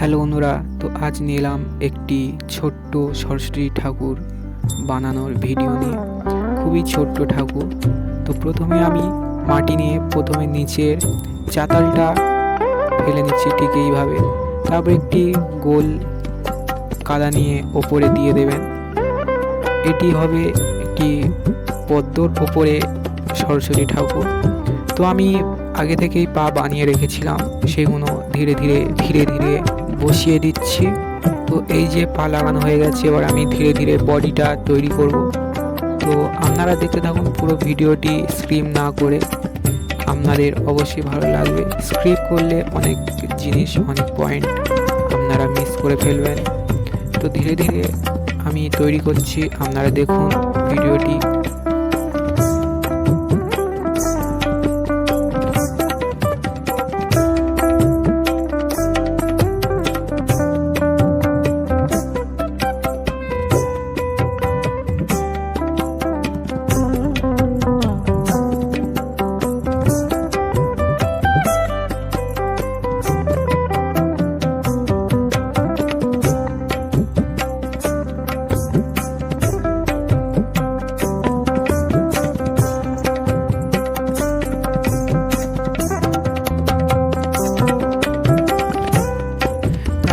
Hello বন্ধুরা, তো আজ নিলাম একটি ছোট্ট সরস্বতী ঠাকুর বানানোর ভিডিও নিয়ে। খুবই ছোট্ট ঠাকুর। তো প্রথমে আমি মাটি নিয়ে প্রথমে নিচের চাতালটা ফেলে নিচ্ছি ঠিক এইভাবে। তারপর একটি গোল কাদা নিয়ে ওপরে দিয়ে দেবেন। এটি হবে একটি পদ্মর ওপরে সরস্বতী ঠাকুর। তো আমি আগে থেকেই পা বানিয়ে রেখেছিলাম। সেগুলো ধীরে ধীরে ধীরে ধীরে বসিয়ে দিচ্ছি। তো এই যে পা লাগানো হয়ে গেছে, এবার আমি ধীরে ধীরে বডিটা তৈরি করব। তো আপনারা দেখতে থাকুন পুরো ভিডিওটি স্ক্রিম না করে। আপনাদের অবশ্যই ভালো লাগবে। স্ক্রিপ করলে অনেক জিনিস, অনেক পয়েন্ট আপনারা মিস করে ফেলবেন। তো ধীরে ধীরে আমি তৈরি করছি। আপনারা দেখুন ভিডিওটি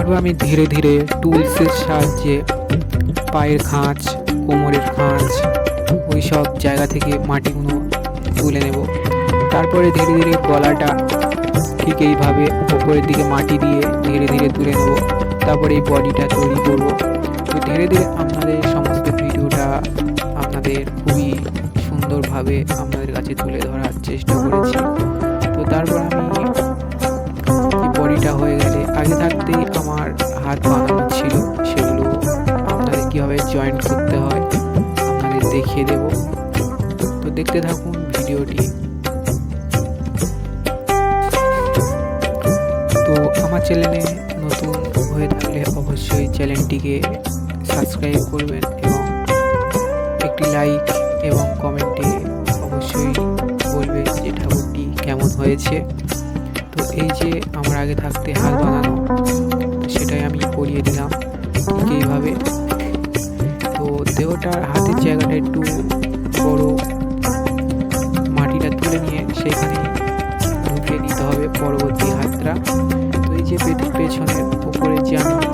তারপর আমি ধীরে ধীরে টুলসের সাহায্যে পায়ের খাঁচ কোমরের খাঁচ ওই সব জায়গা থেকে মাটিগুলো তুলে নেব। তারপরে ধীরে ধীরে গলাটা ঠিক এইভাবে ওপরের দিকে মাটি দিয়ে ধীরে ধীরে তুলে নেব। তারপরে এই বডিটা তৈরি করব। তো ধীরে ধীরে আপনাদের সমস্ত ভিডিওটা আপনাদের খুবই সুন্দরভাবে আপনাদের কাছে তুলে ধরার চেষ্টা করেছি। তো তারপর আমি বডিটা হয়ে গেলে আগে থাকতেই আমার হাত বানানো ছিল, সেগুলো আপনাদের কীভাবে জয়েন্ট করতে হয় আপনাদের দেখিয়ে দেব। তো দেখতে থাকুন ভিডিওটি। তো আমার চ্যানেলে নতুন হয়ে থাকলে অবশ্যই চ্যানেলটিকে সাবস্ক্রাইব করবেন এবং একটি লাইক এবং কমেন্টে অবশ্যই বলবেন যে ঠাকুরটি কেমন হয়েছে। তো এই যে আমার আগে থাকতে হাত বানানো সেটাই আমি পরিয়ে দিলাম এইভাবে। তো দেহটার হাতের জায়গাটা একটু বড় মাটিটা তুলে নিয়ে সেখানে ঢুকিয়ে দিতে হবে পরবর্তী হাতটা। তো এই যে পেছনের উপরে যে আমি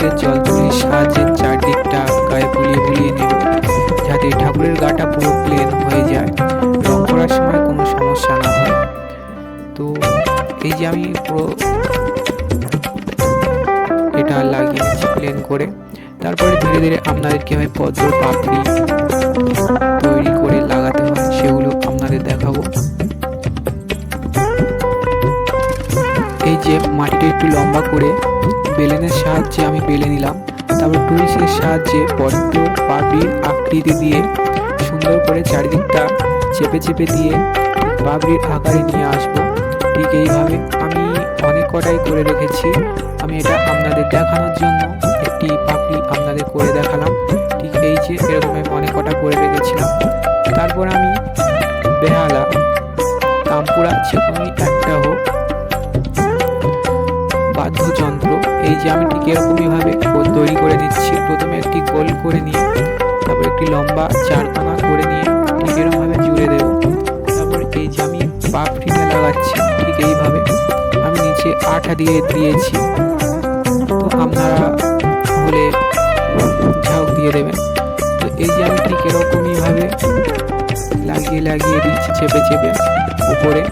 ধীরে জল তুলির সাহায্যে চারদিকটা গায়ে বুলিয়ে বুলিয়ে নেব যাতে ঠাকুরের গাটা পুরো প্লেন হয়ে যায়। রং করার সময় কোনো সমস্যা না হয়। তো এই যে আমি পুরো এটা লাগিয়ে নিচ্ছি প্লেন করে, তারপরে ধীরে ধীরে আপনাদের কীভাবে পদ্ম পাপড়ি তৈরি করে লাগাতে হয় সেগুলো আপনাদের দেখাবো। এই যে মাটিটা একটু লম্বা করে বেলেনের সাহায্যে আমি বেলে নিলাম। তারপর টুলসের সাহায্যে পদ্ম পাপড়ির আকৃতি দিয়ে সুন্দর করে চারিদিকটা চেপে চেপে দিয়ে পাপড়ির আকারে নিয়ে আসব। ঠিক এইভাবে আমি অনেক কটাই করে রেখেছি। আমি এটা আপনাদের দেখানোর জন্য এরকমইভাবে তৈরি করে নিচ্ছি প্রথমে একটি গোল করে নিয়ে, তারপর একটি লম্বা চারকোনা করে নিয়ে ঠিক এরকমভাবে জুড়ে দেব। তারপর এই যে আমি পাপড়িটা লাগাচ্ছি, ঠিক এইভাবে আমি নিচে আঠা দিয়ে দিয়েছি। তো আপনারা হলে ঝাউক দিয়ে দেবেন। তো এই যে আমি ঠিক এরকমইভাবে লাগিয়ে লাগিয়ে দিচ্ছি, চেপে চেপে উপরে।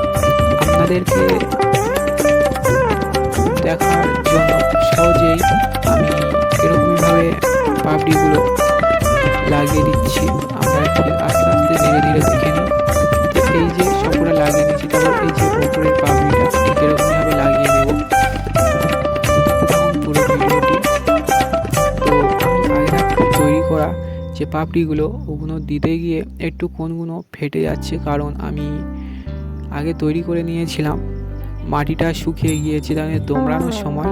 আপনাদেরকে দেখার সহজেই আমি এরকমভাবে পাপড়িগুলো লাগিয়ে দিচ্ছি। আমরা একটু আস্তে আস্তে ধীরে ধীরে দেখে নিই এই যে সবগুলো লাগিয়ে নিচ্ছি তারপর এই যে উপরের পাপড়িটা ঠিক এরকমভাবে লাগিয়ে দেবো। পুরো ভিডিওটি। তো আমি আগে তৈরি করা যে পাপড়িগুলো, ওগুলো দিতে গিয়ে একটু কোনগুলো ফেটে যাচ্ছে কারণ আমি আগে তৈরি করে নিয়েছিলাম। মাটিটা শুকিয়ে গিয়েছে, তাহলে দোমড়ানোর সময়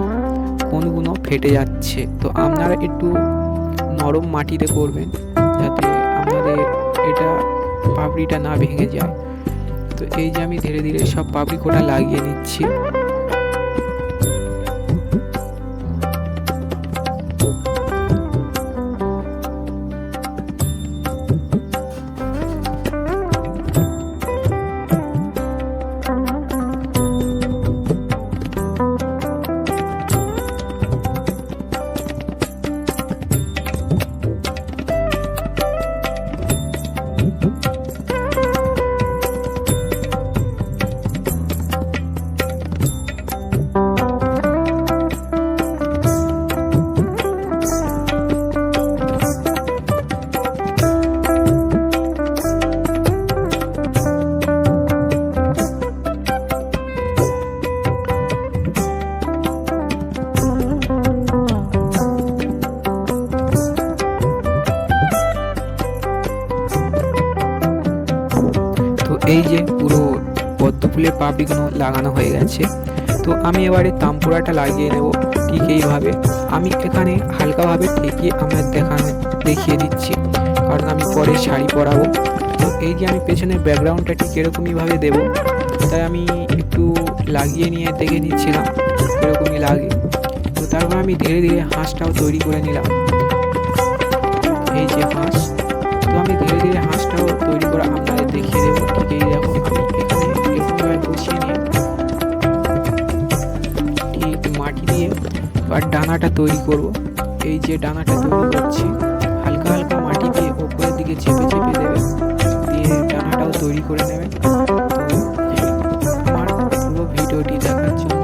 কোনগুলো ফেটে যাচ্ছে। তো আপনারা একটু নরম মাটিতে করবেন যাতে আমাদের এটা পাপড়িটা না ভেঙে যায়। তো এই যে আমি ধীরে ধীরে সব পাপড়ি কোটা লাগিয়ে নিচ্ছি। এই যে পুরো পদ্ম ফুলের পাপড়িগুলো লাগানো হয়ে গেছে, তো আমি এবারে তাম্পুরাটা লাগিয়ে নেব ঠিক এইভাবে। আমি এখানে হালকাভাবে ঠেকিয়ে আমার দেখানো, দেখিয়ে দিচ্ছি, কারণ আমি পরে শাড়ি পরাবো। তো এই যে আমি পেছনের ব্যাকগ্রাউন্ডটা ঠিক এরকমইভাবে দেবো, তাই আমি একটু লাগিয়ে নিয়ে দেখে নিচ্ছিলাম, এরকমই লাগে। তো তারপর আমি ধীরে ধীরে হাঁসটাও তৈরি করে নিলাম। এই যে হাঁস। তৈরি করে আপনাদের দেখিয়ে দেবো ঠিক এই দেখো আমি এখানে এরকমভাবে বসিয়ে নিয়ে। ঠিক মাটি দিয়ে বা ডানাটা তৈরি করব। এই যে ডানাটা তৈরি করছি, হালকা হালকা মাটি দিয়ে ওপরের দিকে চেপে চেপে দেবে। দিয়ে ডানাটাও তৈরি করে নেবে। আমার পুরো ভিডিওটি দেখার জন্য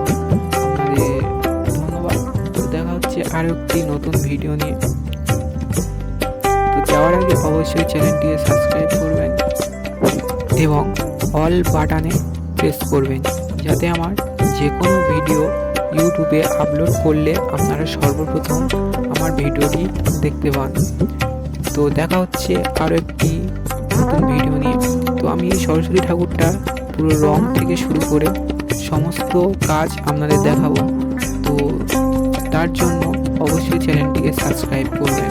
আপনাদের ধন্যবাদ। তো দেখা হচ্ছে আরও একটি নতুন ভিডিও নিয়ে। যাওয়ার আগে অবশ্যই চ্যানেলটিকে সাবস্ক্রাইব করবেন এবং অল বাটনে প্রেস করবেন যাতে আমার যে কোনো ভিডিও ইউটিউবে আপলোড করলে আপনারা সর্বপ্রথম আমার ভিডিওটি দেখতে পান। তো দেখা হচ্ছে আরও একটি নতুন ভিডিও নিয়ে। তো আমি এই সরস্বতী ঠাকুরটা পুরো রং থেকে শুরু করে সমস্ত কাজ আপনাদের দেখাবো। তো তার জন্য অবশ্যই চ্যানেলটিকে সাবস্ক্রাইব করবেন।